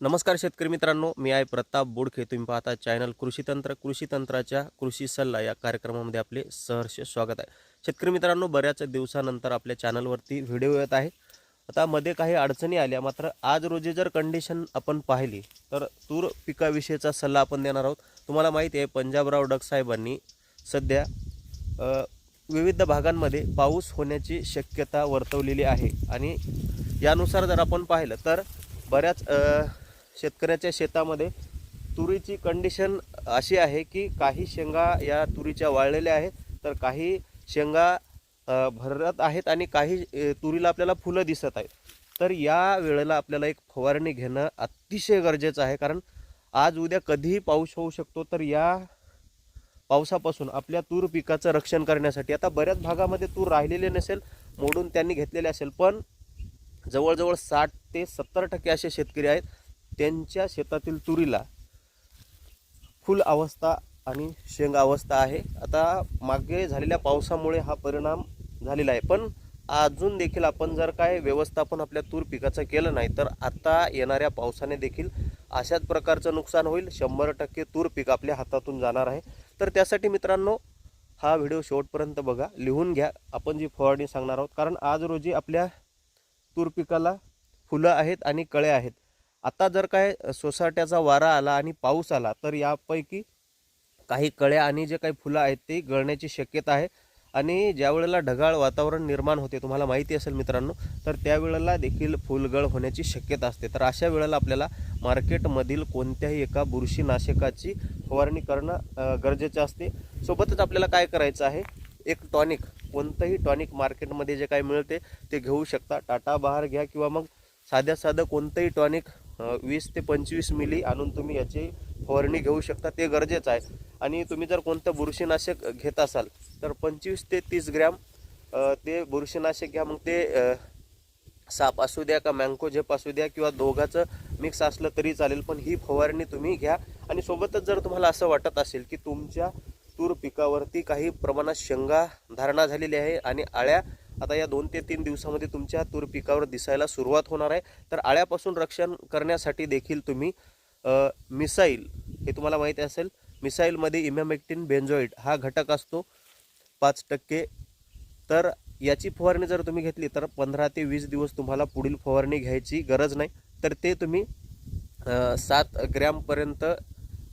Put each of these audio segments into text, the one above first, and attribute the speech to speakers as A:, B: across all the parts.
A: नमस्कार शेतकरी मित्रांनो मी आहे प्रताप बोडखे. तुम्ही पाहता चॅनल कृषीतंत्र कृषीतंत्राच्या कृषी सल्ला या कार्यक्रमामध्ये आपले सहर्ष स्वागत आहे. शेतकरी मित्रांनो बऱ्याच दिवसानंतर आपल्या चॅनलवरती व्हिडिओ येत आहे. आता मध्ये काही अडचणी आल्या मात्र आज रोजी जर कंडिशन आपण पाहिली तर तूर पिकाविषयीचा सल्ला आपण देणार आहोत. तुम्हाला माहिती आहे पंजाबराव डग साहेबांनी सध्या विविध भागांमध्ये पाऊस होण्याची शक्यता वर्तवलेली आहे. आणि यानुसार जर आपण पाहिलं तर बऱ्याच शेतकऱ्याच्या शेतामध्ये तुरीची कंडिशन अशी आहे की काही शेंगा या तुरीच्या वाळलेल्या आहेत तर काही शेंगा भरत आहेत आणि काही तुरीला आपल्याला फुलं दिसत आहेत. तर या वेळेला आपल्याला एक फवारणी घेणं अतिशय गरजेचं आहे कारण आज उद्या कधीही पाऊस होऊ शकतो तर या पावसापासून आपल्या तूर पिकाचं रक्षण करण्यासाठी. आता बऱ्याच भागामध्ये तूर राहिलेले नसेल मोडून त्यांनी घेतलेले असेल पण जवळजवळ साठ ते सत्तर टक्के असे शेतकरी आहेत. त्यांच्या शेतातील तुरीला फुल अवस्था आणि शेंग अवस्था आहे. आता मागे झालेल्या पावसामुळे हा परिणाम झालेला आहे. पण अजून देखील आपण जर काय व्यवस्थापन आपल्या तूर पिकाचं केलं नाही तर आता येणाऱ्या पावसाने देखील अशाच प्रकारचं नुकसान होईल. शंभर टक्के तूर पीक आपल्या हातातून जाणार आहे. तर त्यासाठी मित्रांनो हा व्हिडिओ शेवटपर्यंत बघा. लिहून घ्या. आपण जी फवारणी सांगणार आहोत. कारण आज रोजी आपल्या तूर पिकाला फुलं आहेत आणि कळे आहेत. आता जर काय सोसाट्याचा वारा आला आणि पाऊस आला तर यापैकी काही कळ्या आणि जे काही फुलं आहेत ती गळण्याची शक्यता आहे. आणि ज्या वेळेला ढगाळ वातावरण निर्माण होते तुम्हाला माहिती असेल मित्रांनो तर त्यावेळेला देखील फुलगळ होण्याची शक्यता असते. तर अशा वेळेला आपल्याला मार्केटमधील कोणत्याही एका बुरशीनाशकाची फवारणी करणं गरजेचं असते. सोबतच आपल्याला काय करायचं आहे? एक टॉनिक कोणतंही टॉनिक मार्केटमध्ये जे काही मिळते ते घेऊ शकता. टाटा बहार घ्या किंवा मग साध्या साधं कोणतंही टॉनिक वीस ते पंचवीस मिली आणून तुम्ही याची फवारणी घेऊ शकता ते गरजेचं आहे. आणि तुम्ही जर कोणतं बुरशीनाशक घेत असाल तर पंचवीस ते तीस ग्रॅम ते बुरशीनाशक घ्या. मग ते साप असू द्या का मँको झेप असू द्या किंवा दोघाचं मिक्स असलं तरी चालेल पण ही फवारणी तुम्ही घ्या. आणि सोबतच जर तुम्हाला असं वाटत असेल की तुमच्या तूर पिकावरती काही प्रमाणात शेंगा धारणा झालेली आहे आणि आळ्या आता या दोन ते तीन दिवसामध्ये तुमच्या तूर पिकावर दिसायला सुरुवात होणार आहे. तर आळ्यापासून रक्षण करण्यासाठी देखील तुम्ही मिसाईल हे तुम्हाला माहिती असेल मिसाईलमध्ये इमॅमेक्टिन बेन्झोइड हा घटक असतो पाच टक्के. तर याची फवारणी जर तुम्ही घेतली तर पंधरा ते वीस दिवस तुम्हाला पुढील फवारणी घ्यायची गरज नाही. तर ते तुम्ही सात ग्रॅमपर्यंत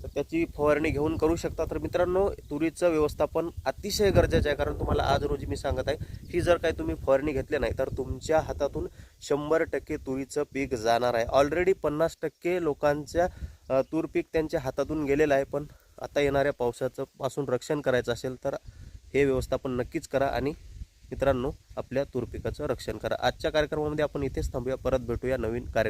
A: तर त्याची फवारणी घेऊन करू शकता. तर मित्रांनो तुरीचं व्यवस्थापन अतिशय गरजेचं आहे. कारण तुम्हाला आज रोजी मी सांगत आहे ही जर काही तुम्ही फवारणी घेतली नाही तर तुमच्या हातातून शंभर टक्के तुरीचं पीक जाणार आहे. ऑलरेडी पन्नास टक्के लोकांच्या तूर पीक त्यांच्या हातातून गेलेलं आहे. पण आता येणाऱ्या पावसाचं पासून रक्षण करायचं असेल तर हे व्यवस्थापन नक्कीच करा आणि मित्रांनो आपल्या तूर पिकाचं रक्षण करा. आजच्या कार्यक्रमामध्ये आपण इथेच थांबूया. परत भेटूया नवीन कार्यक्रम